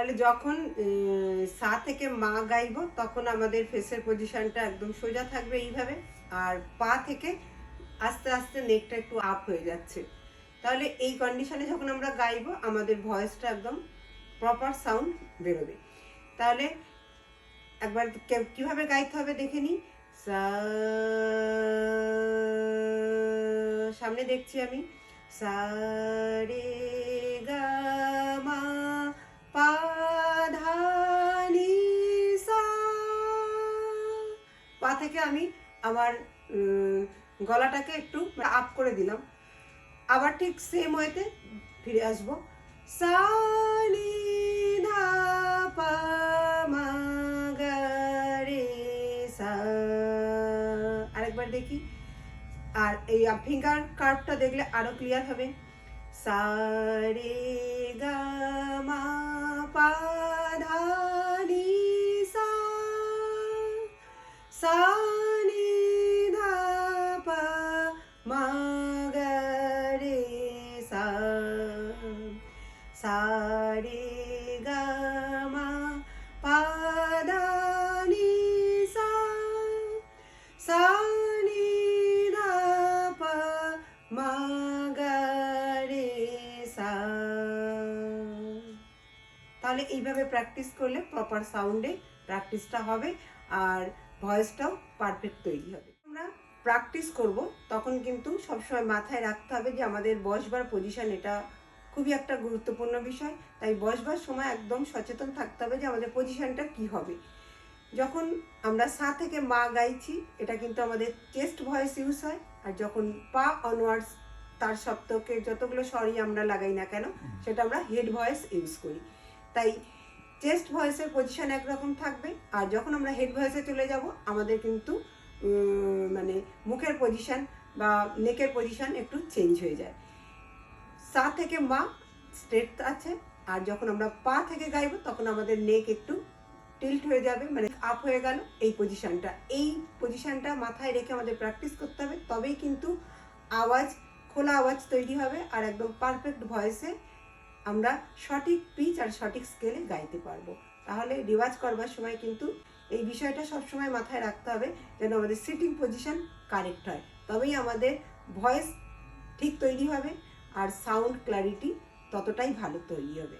তাহলে যখন সা থেকে মা গাইবো, তখন আমাদের ফেসের পজিশনটা একদম সোজা থাকবে এইভাবে, আর পা থেকে আস্তে আস্তে নেকটা একটু আপ হয়ে যাচ্ছে। তাহলে এই কন্ডিশনে যখন আমরা গাইবো, আমাদের ভয়েসটা একদম প্রপার সাউন্ড বেরোবে। তাহলে একবার কীভাবে গাইতে হবে দেখে নিই। সামনে দেখছি আমি। সা, রে, গা, মা। থেকে আমি আমার গলাটাকে একটু আপ করে দিলাম। আবার ঠিক সেম ওয়েতে ফিরে আসব। সা। আরেকবার দেখি। আর এই ফিঙ্গার কার্ভটা দেখলে আরও ক্লিয়ার হবে। সা রে গা মা পা তাহলে এইভাবে প্র্যাকটিস করলে প্রপার সাউন্ডে প্র্যাকটিসটা হবে আর ভয়েসটাও পারফেক্ট তৈরি হবে। আমরা প্র্যাকটিস করব তখন কিন্তু সবসময় মাথায় রাখতে হবে যে আমাদের বসবার পজিশন এটা খুবই একটা গুরুত্বপূর্ণ বিষয়। তাই বসবার সময় একদম সচেতন থাকতে হবে যে আমাদের পজিশনটা কি হবে। যখন আমরা সা থেকে মা গাইছি এটা কিন্তু আমাদের চেস্ট ভয়েস ইউজ হয়। আর যখন পা অনওয়ার্ডস তার সপ্তকে যতগুলো স্বরই আমরা লাগাই না কেন সেটা আমরা হেড ভয়েস ইউজ করি। তাই চেস্ট ভয়েসের পজিশন একরকম থাকবে, আর যখন আমরা হেড ভয়েসে চলে যাব, আমাদের কিন্তু মানে মুখের পজিশন বা নেকের পজিশন একটু চেঞ্জ হয়ে যায়। সা থেকে মা স্ট্রেট আছে, আর যখন আমরা পা থেকে গাইবো, তখন আমাদের নেক একটু টিল্ট হয়ে যাবে মানে আপ হয়ে গেল এই পজিশনটা এই পজিশনটা মাথায় রেখে আমাদের প্র্যাকটিস করতে হবে, তবেই কিন্তু আওয়াজ, খোলা আওয়াজ তৈরি হবে, আর একদম পারফেক্ট ভয়েসে আমরা সঠিক পিচ আর সঠিক স্কেলে গাইতে পারব। তাহলে রিওয়াজ করবার সময় কিন্তু এই বিষয়টা সবসময় মাথায় রাখতে হবে যেন আমাদের সিটিং পজিশন কারেক্ট হয়। তবেই আমাদের ভয়েস ঠিক তৈরি হবে আর সাউন্ড ক্ল্যারিটি ততটাই ভালো তৈরি হবে।